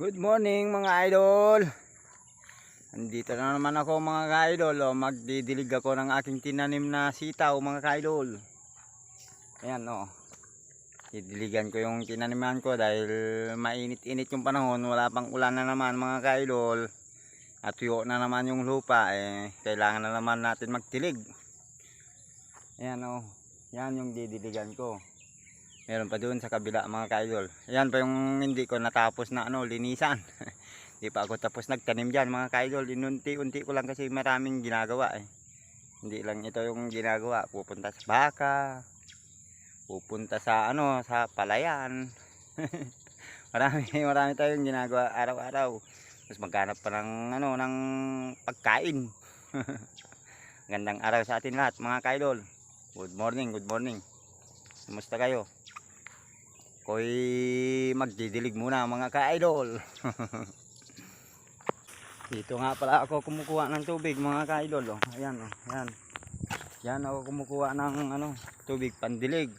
Good morning mga idol. Andito na naman ako mga ka-idol. Oh. Magdidilig ako ng aking tinanim na sitaw mga ka-idol. Ayan o. Oh. Didiligan ko yung tinaniman ko dahil mainit-init yung panahon. Wala pang ulan na naman mga ka-idol. At tuyo na naman yung lupa. Eh, kailangan na naman natin magtilig. Ayan o. Oh. Yan yung didiligan ko. Meron pa doon sa kabila mga ka-idol. Ayan pa yung hindi ko natapos na ano, linisan. Hindi pa ako tapos nagtanim dyan mga ka-idol. Inunti-unti ko lang kasi maraming ginagawa eh. Hindi lang ito yung ginagawa. Pupunta sa baka. Pupunta sa ano, sa palayan. marami, marami tayong ginagawa araw-araw. Tapos maghanap pa ng ano, ng pagkain. Gandang araw sa atin lahat mga ka-idol. Good morning, good morning. Kumusta kayo? Ko'y magdidilig muna mga ka-idol. Dito nga pala ako kumukuha ng tubig mga ka-idol. Oh. Ayan, oh. ayan. Yan ako kumukuha ng ano, tubig pandilig.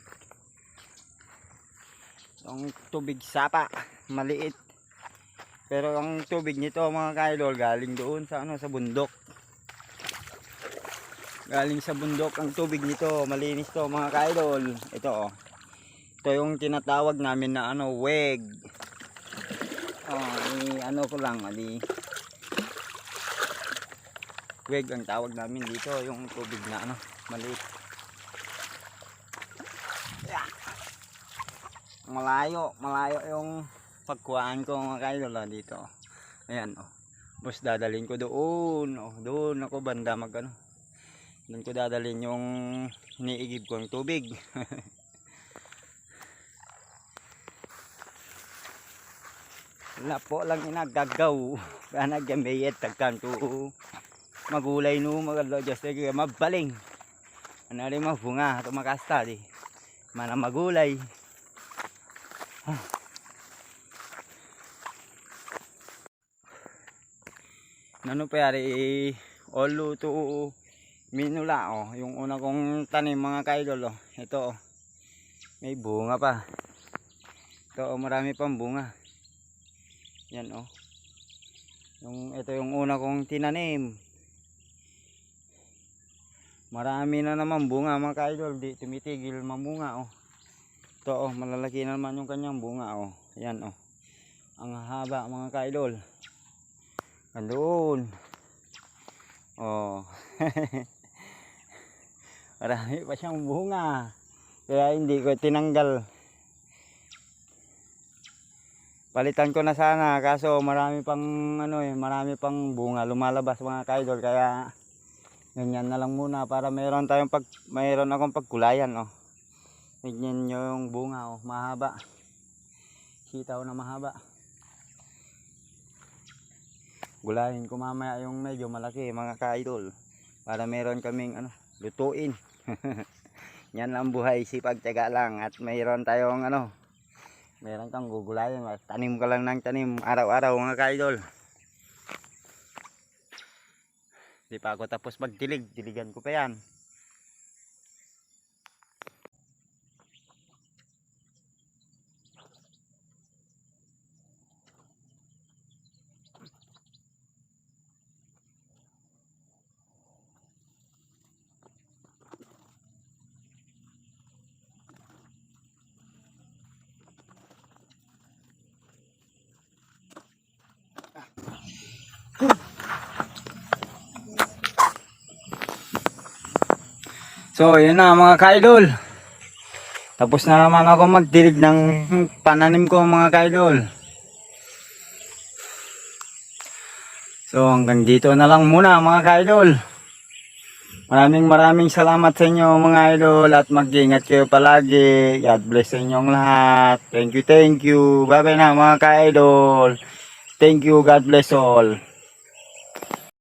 Yung tubig sapa, maliit. Pero ang tubig nito mga ka-idol galing doon sa ano sa bundok. Galing sa bundok ang tubig nito, malinis to mga ka-idol. Ito oh. Ito yung tinatawag namin na ano, weg. Oh, i ano ko lang, ali. Weg ang tawag namin dito, yung tubig na ano, maliit. Malayo, malayo yung pagkuhaan ko mga ka-idol dito. Ayan oh. Bus dadalhin ko doon, oh, doon ako banda mag ano. Doon ko dadalhin yung iniigib kong tubig. Wala po lang inagagaw. Kana gamayet tagkan to. Magulay no magalo just like mabaling. Ano rin mabunga ito makasta di. Mana magulay. Nano pa yari olo to minula oh yung una kong tanim mga kaidol oh ito oh may bunga pa ito oh, marami pang bunga yan oh. Yung ito yung una kong tinanim. Marami na naman. Bunga mga kaidol. Di tumitigil. Mamunga oh. Ito oh. Malalaki na naman yung kanyang bunga oh. Yan oh. Ang haba mga kaidol. Oh. Marami pa siyang bunga. Kaya hindi ko tinanggal palitan ko na sana kaso marami pang ano eh marami pang bunga lumalabas mga kaidol. Kaya ganyan na lang muna para mayroon tayong pag mayroon akong pagkulayan oh. Tignan nyo yung bunga oh. Mahaba. Sitaw na mahaba. Gulayin ko mamaya yung medyo malaki mga kaidol para meron kaming ano lutuin. Yan lang buhay sipag tiyaga lang. At mayroon tayong ano meron kang gugulayan tanim ka lang ng tanim. Araw-araw mga kaidol. Di pa ako tapos magdilig. Diligan ko pa yan So, yun na mga kaidol. Tapos na naman ako magdilig ng pananim ko mga kaidol. So, hanggang dito na lang muna mga kaidol. Maraming maraming salamat sa inyo mga idol at mag-ingat kayo palagi. God bless sa inyong lahat. Thank you, thank you. Bye bye na mga ka-idol. Thank you, God bless all.